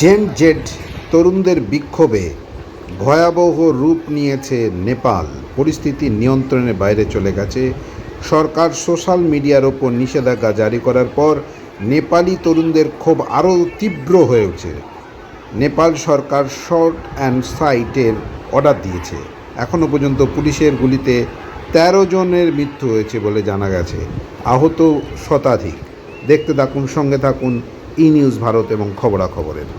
Gen Z তরুণদের বিক্ষোভে ভয়াবহ রূপ নিয়েছে নেপাল। পরিস্থিতি নিয়ন্ত্রণের বাইরে চলে গেছে। সরকার সোশ্যাল মিডিয়ার ওপর নিষেধাজ্ঞা জারি করার পর নেপালি তরুণদের ক্ষোভ আরও তীব্র হয়েছে নেপাল সরকার শর্ট অ্যান্ড সাইটের অর্ডার দিয়েছে। এখনও পর্যন্ত পুলিশের গুলিতে তেরো জনের মৃত্যু হয়েছে বলে জানা গেছে। আহত শতাধিক। দেখতে থাকুন, সঙ্গে থাকুন, ই নিউজ ভারত এবং খবরাখবরের।